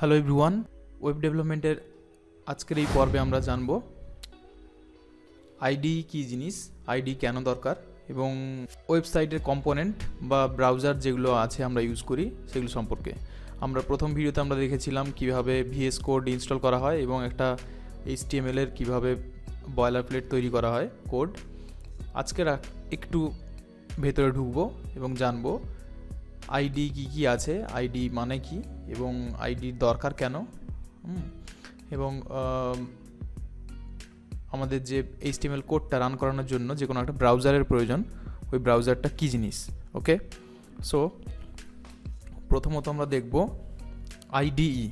Hello everyone web ডেভেলপমেন্টের আজকের এই পর্বে আমরা জানব আইডি কী জিনিস আইডি কেন দরকার, এবং ওয়েবসাইটের কম্পোনেন্ট বা ব্রাউজার যেগুলো আছে আমরা ইউজ করি সেগুলো সম্পর্কে। আমরা প্রথম ভিডিওতে আমরা দেখেছিলাম কীভাবে ভিএস কোড ইনস্টল করা হয় এবং একটা এইচটিএমএল এর কীভাবে বয়লার প্লেট তৈরি করা হয় কোড আজকে একটু ভেতরে ঢুকবো এবং জানব আইডি কি কি আছে? আইডি মানে কি? এবং আইডির দরকার কেন? এবং আমাদের যে এইচটিএমএল কোডটা রান করানোর জন্য যে কোনো একটা ব্রাউজারের প্রয়োজন, ওই ব্রাউজারটা কী জিনিস? ওকে? সো প্রথমত আমরা দেখব আইডিই।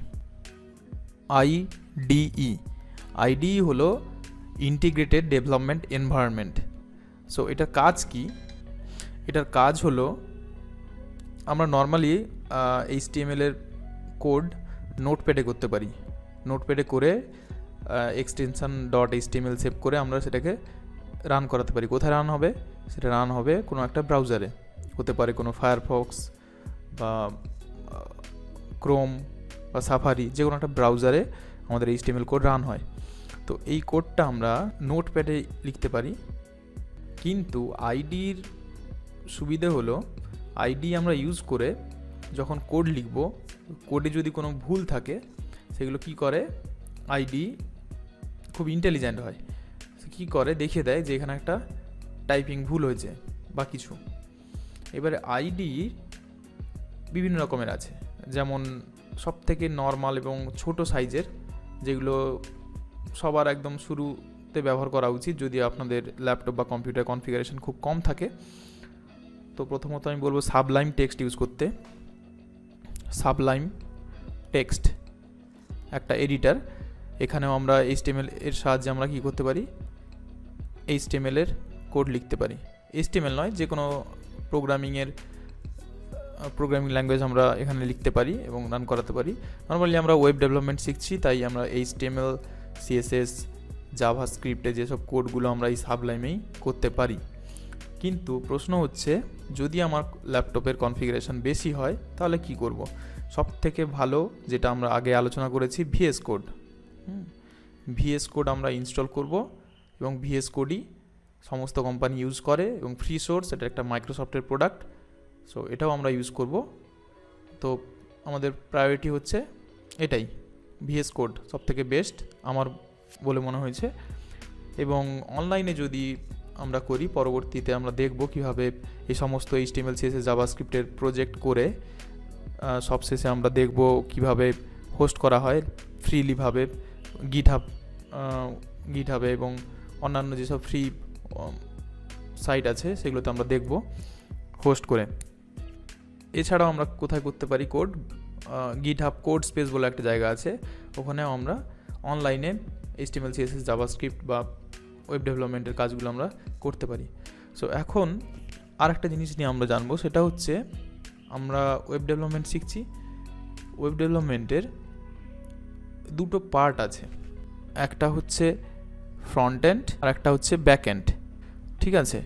আইডিই। আইডিই হলো ইন্টিগ্রেটেড ডেভেলপমেন্ট এনভায়রনমেন্ট। সো এটার কাজ কি? এটার কাজ হলো আমরা নর্মালি এইচটিএমএল এর কোড নোটপ্যাডে করতে পারি। নোটপ্যাডে করে এক্সটেনশন ডট এইচটিএমএল সেভ করে আমরা সেটাকে রান করাতে পারি। কোথায় রান হবে? সেটা রান হবে কোনো একটা ব্রাউজারে হতে পারে কোনো ফায়ারফক্স বা ক্রোম বা সাফারি যে কোনো একটা ব্রাউজারে আমাদের এইচটিএমএল কোড রান হয়। তো এই কোডটা আমরা নোটপ্যাডে লিখতে পারি। কিন্তু আইডির সুবিধে হলো আইডি আমরা ইউজ করে যখন কোড লিখব কোডে যদি কোনো ভুল থাকে, সেগুলো কি করে? আইডি খুব ইন্টেলিজেন্ট হয়। কী করে? দেখিয়ে দেয় যে এখানে একটা টাইপিং ভুল হয়েছে বা কিছু। এবারে আইডি বিভিন্ন রকমের আছে। যেমন সব থেকে নর্মাল এবং ছোট সাইজের যেগুলো সবার একদম শুরুতে ব্যবহার করা উচিত, যদি আপনাদের ল্যাপটপ বা কম্পিউটার কনফিগারেশন খুব কম থাকে। তো প্রথমত আমি বলব সাবলাইম টেক্সট ইউজ করতে। সাবলাইম টেক্সট, একটা এডিটার। এখানেও আমরা এইচটিএমএল এর সাহায্যে আমরা কি করতে পারি? এইচটিএমএল এর কোড লিখতে পারি। এইচটিএমএল নয়, যে কোনো প্রোগ্রামিংয়ের প্রোগ্রামিং ল্যাঙ্গুয়েজ আমরা এখানে লিখতে পারি এবং রান করাতে পারি। নর্মালি আমরা ওয়েব ডেভেলপমেন্ট শিখছি, তাই আমরা এইচটিএমএল সিএসএস জাভা স্ক্রিপ্টে যেসব কোডগুলো আমরা এই সাবলাইমেই করতে পারি। কিন্তু প্রশ্ন হচ্ছে, যদি আমার ল্যাপটপের কনফিগারেশন বেশি হয়, তাহলে কি করব? সব থেকে ভালো যেটা আমরা আগে আলোচনা করেছি, ভিএস কোড। ভিএস কোড আমরা ইনস্টল করব এবং ভিএস কোডই সমস্ত কোম্পানি ইউজ করে এবং ফ্রি সোর্স, এটা একটা মাইক্রোসফটের প্রোডাক্ট, সো এটাও আমরা ইউজ করব। তো আমাদের প্রায়োরিটি হচ্ছে এটাই, ভিএস কোড সব থেকে বেস্ট আমার বলে মনে হয়েছে। এবং অনলাইনে যদি আমরা করি, পরবর্তীতে আমরা দেখব কীভাবে এই সমস্ত এইচটিএমএল সিএসএস জাভাস্ক্রিপ্টের প্রজেক্ট করে সবশেষে আমরা দেখব কীভাবে হোস্ট করা হয় ফ্রিলিভাবে গিট হাব গিট এবং অন্যান্য যেসব ফ্রি সাইট আছে সেগুলোতে আমরা দেখব হোস্ট করে। এছাড়াও আমরা কোথায় করতে পারি কোড গিট হাব কোড স্পেস বলে একটা জায়গা আছে, ওখানেও আমরা অনলাইনে এইচটিএমএল সিএসএস জাভাস্ক্রিপ্ট বা ওয়েব ডেভেলপমেন্টের কাজগুলো আমরা করতে পারি। সো এখন আরেকটা জিনিস নিয়ে আমরা জানব, সেটা হচ্ছে আমরা ওয়েব ডেভেলপমেন্ট শিখছি। ওয়েব ডেভেলপমেন্টের দুটো পার্ট আছে। একটা হচ্ছে ফ্রন্ট এন্ড আর একটা হচ্ছে ব্যাক এন্ড ঠিক আছে?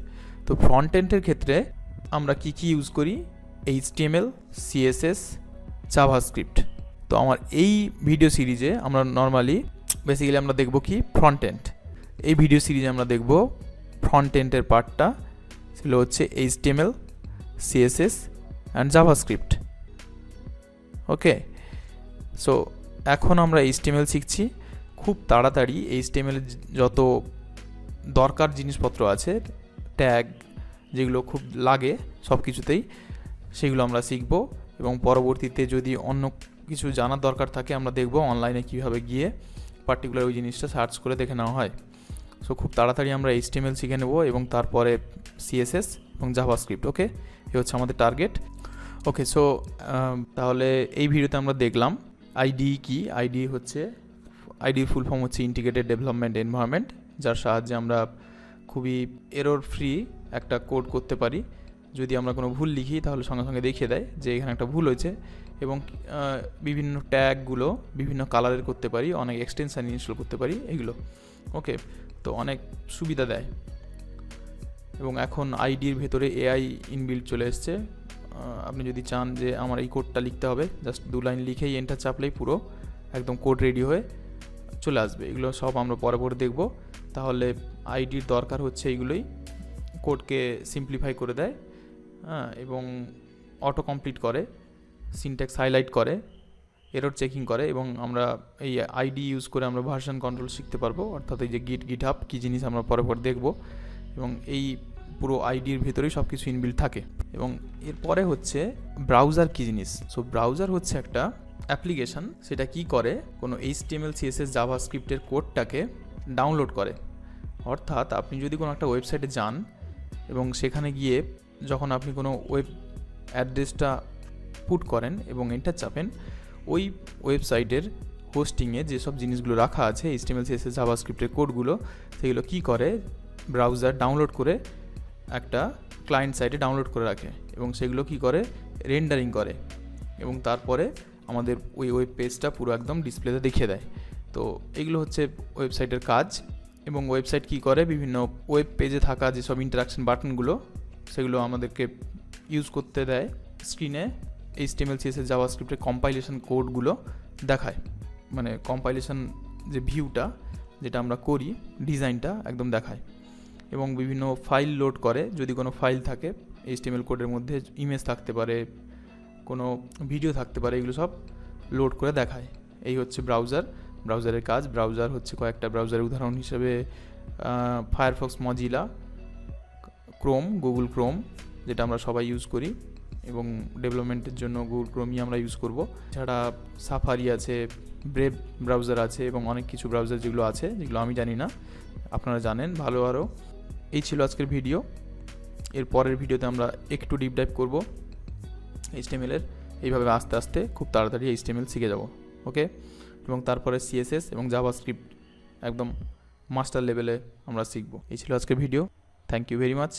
তো ফ্রন্ট এন্ডের ক্ষেত্রে আমরা কি কি ইউজ করি? এইচটিএমএল সিএসএস জাভাস্ক্রিপ্ট তো আমার এই ভিডিও সিরিজে আমরা নর্মালি বেসিক্যালি আমরা দেখব কি? ফ্রন্ট এন্ড এই ভিডিও সিরিজে আমরা দেখব ফ্রন্ট এন্ডের পার্টটা সেগুলো হচ্ছে H HTML CSS and JavaScript okay so এখন আমরা এইচ এইচটিএমএল শিখছি। খুব তাড়াতাড়ি এইচটিএমএল যত দরকার জিনিসপত্র আছে ট্যাগ যেগুলো খুব লাগে সব কিছুতেই সেগুলো আমরা শিখব এবং পরবর্তীতে যদি অন্য কিছু জানার দরকার থাকে, আমরা দেখব অনলাইনে কীভাবে গিয়ে পার্টিকুলার ওই জিনিসটা সার্চ করে দেখে নেওয়া হয়। সো খুব তাড়াতাড়ি আমরা এইচটিএমএল শিখে নেব এবং তারপরে সিএসএস এবং জাভাস্ক্রিপ্ট ওকে এ হচ্ছে আমাদের টার্গেট ওকে সো তাহলে এই ভিডিওতে আমরা দেখলাম আইডি কি? আইডি হচ্ছে আইডির ফুল ফর্ম হচ্ছে ইন্টিগ্রেটেড ডেভেলপমেন্ট এনভায়রনমেন্ট যার সাহায্যে আমরা খুবই এরর ফ্রি একটা কোড করতে পারি। যদি আমরা কোনো ভুল লিখি, তাহলে সঙ্গে সঙ্গে দেখিয়ে দেয় যে এখানে একটা ভুল হয়েছে। এবং বিভিন্ন ট্যাগগুলো বিভিন্ন কালারের করতে পারি, অনেক এক্সটেনশান ইনস্টল করতে পারি, এগুলো। ওকে, তো অনেক সুবিধা দেয়। এবং এখন আইডির ভেতরে এআই ইনবিল্ড চলে এসছে। আপনি যদি চান যে আমার এই কোডটা লিখতে হবে জাস্ট দু লাইন লিখেই এন্টার চাপলেই পুরো একদম কোড রেডি হয়ে চলে আসবে। এগুলো সব আমরা পরে পরে দেখব। তাহলে আইডির দরকার হচ্ছে এইগুলোই কোডকে সিম্পলিফাই করে দেয় হ্যাঁ এবং অটো কমপ্লিট করে। সিনট্যাক্স হাইলাইট করে এরর চেকিং করে এবং আমরা এই আইডি ইউজ করে আমরা ভার্সন কন্ট্রোল শিখতে পারব। অর্থাৎ এই যে গিট গিট হাব কী জিনিস আমরা পরে পরে দেখব এবং এই পুরো আইডির ভেতরেই সব কিছু ইনবিল্ড থাকে। এবং এরপরে হচ্ছে ব্রাউজার কী জিনিস? সো ব্রাউজার হচ্ছে একটা অ্যাপ্লিকেশন সেটা কি করে? কোনো এইচটিএমএল সিএসএস জাভা স্ক্রিপ্টের কোডটাকে ডাউনলোড করে। অর্থাৎ আপনি যদি কোনো একটা ওয়েবসাইটে যান এবং সেখানে গিয়ে যখন আপনি কোনো ওয়েব অ্যাড্রেসটা পুট করেন এবং এন্টার চাপেন, ওই ওয়েবসাইটের হোস্টিংয়ে যেসব জিনিসগুলো রাখা আছে এইচটিএমএল সিএসএস জাভা স্ক্রিপ্টের কোডগুলো সেগুলো কী করে? ব্রাউজার ডাউনলোড করে একটা ক্লায়েন্ট সাইটে ডাউনলোড করে রাখে এবং সেগুলো কী করে? রেন্ডারিং করে এবং তারপরে আমাদের ওই ওয়েব পেজটা পুরো একদম ডিসপ্লেতে দেখিয়ে দেয়। তো এগুলো হচ্ছে ওয়েবসাইটের কাজ এবং ওয়েবসাইট কী করে? বিভিন্ন ওয়েব পেজে থাকা যেসব ইন্টারাকশন বাটনগুলো সেগুলো আমাদেরকে ইউজ করতে দেয় স্ক্রিনে এইচটিএমএল সিএসএস জাভা স্ক্রিপ্টের কম্পাইলেশন কোডগুলো দেখায়। মানে কম্পাইলেশন যে ভিউটা যেটা আমরা করি ডিজাইনটা একদম দেখায়। এবং বিভিন্ন ফাইল লোড করে, যদি কোনো ফাইল থাকে এইচটিএমএল কোডের মধ্যে ইমেজ থাকতে পারে, কোনো ভিডিও থাকতে পারে, এগুলো সব লোড করে দেখায়। এই হচ্ছে ব্রাউজার ব্রাউজারের কাজ ব্রাউজার হচ্ছে কয়েকটা ব্রাউজারের উদাহরণ হিসেবে Firefox Mozilla Chrome Google Chrome যেটা আমরা সবাই ইউজ করি। এবং ডেভেলপমেন্টের জন্য গুগল ক্রোমই আমরা ইউজ করব। এছাড়া সাফারি আছে, ব্রেভ ব্রাউজার আছে এবং অনেক কিছু ব্রাউজার যেগুলো আছে, যেগুলো আমি জানি না, আপনারা জানেন ভালো আরও। এই ছিল আজকের ভিডিও। এর পরের ভিডিওতে আমরা একটু ডিপ ডাইভ করব এইচটিএমএলের এইভাবে আস্তে আস্তে খুব তাড়াতাড়ি এইচটিএমএল শিখে যাব ওকে এবং তারপরে সিএসএস এবং জাভা স্ক্রিপ্ট একদম মাস্টার লেভেলে আমরা শিখব। এই ছিল আজকের video. Thank you very much